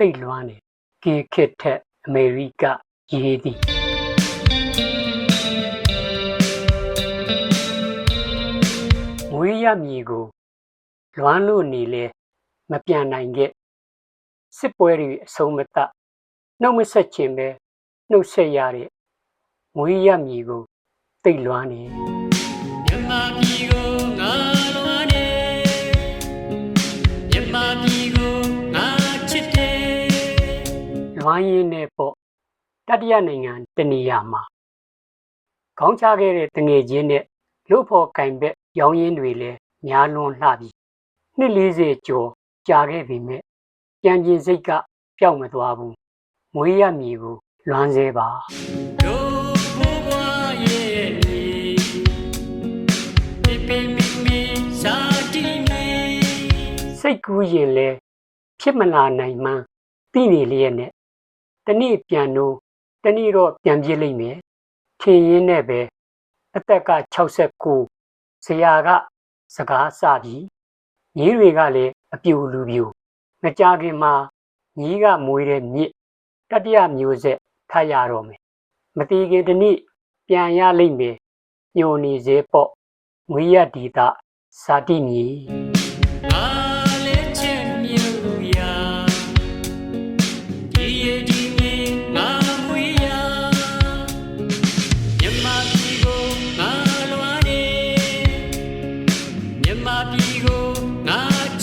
မည်ကိုတိတ်လွှမ်းနေကေခစ်ထက်အမေရိကရေးသည်မွေးရမည်ကို လွမ်းလို့နေလဲမပြန်နိုင်ခဲ့စစ်ပွဲတွေအဆုံးမသတ်နှုတ်မဆက်ခြင်းပဲနှုတ်ဆက်ရတဲ့မွေးရမည်ကိုတိတ်လွမ်းနေမြန်မာပြည် လွမ်းရင်းနဲ့ပေါ့တတိယနိုင်ငံတနေရာမှာခေါင်းချခဲ့တဲ့တငယ်ချင်းနဲ့လို့ဖို့ကင်ဘက်ရောင်းရင်းတွေလည်းများလွန်းလှပြီနှစ်40ကျော်ကြာခဲ့ပြီမဲ့ပြန်ကျင်စိတ်ကပျောက်မသွားဘူးမွေးရမည်ကိုလွမ်းစေပါတို့ဘိုးဘွားရဲ့မြေပြပြမီမီစာတီမီစိတ်ကူးရင်လဲဖြစ်မလာနိုင်မှန်းသိနေလျက်နဲ့ တနေ့ပြန်တော့တနေ့တော့ပြန်ပြစ်လိမ့်မယ်ထင်ရင်းနဲ့ပဲအသက်က69ဇရာကစကားစပြီးညီးတွေကလည်းအပြူလူပြူမကြခင်မှာညီးကမွေးတဲ့မြစ်တတိယမျိုးဆက်ထပ်ရတော့မယ်မတီးခင်တနေ့ပြန်ရလိမ့်မယ်ညိုနေစေပေါ့ငွေရဒီတာဇာတိမြေငါ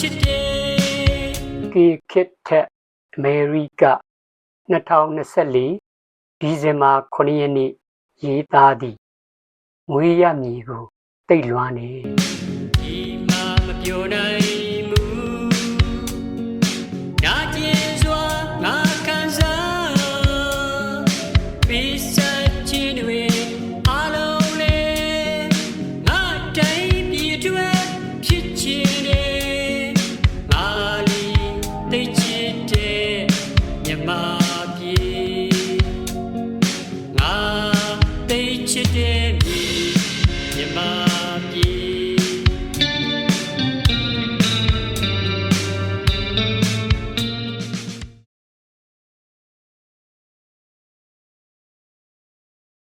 ချစ်တယ်ကေခစ်ထက်အမေရိက2024ဒီဇင်ဘာ9ရက်နေ့ရေးသားသည့်မွေးရမည်ကိုတိတ်လွှမ်းနေဒီမှာမပြောနိုင် should do.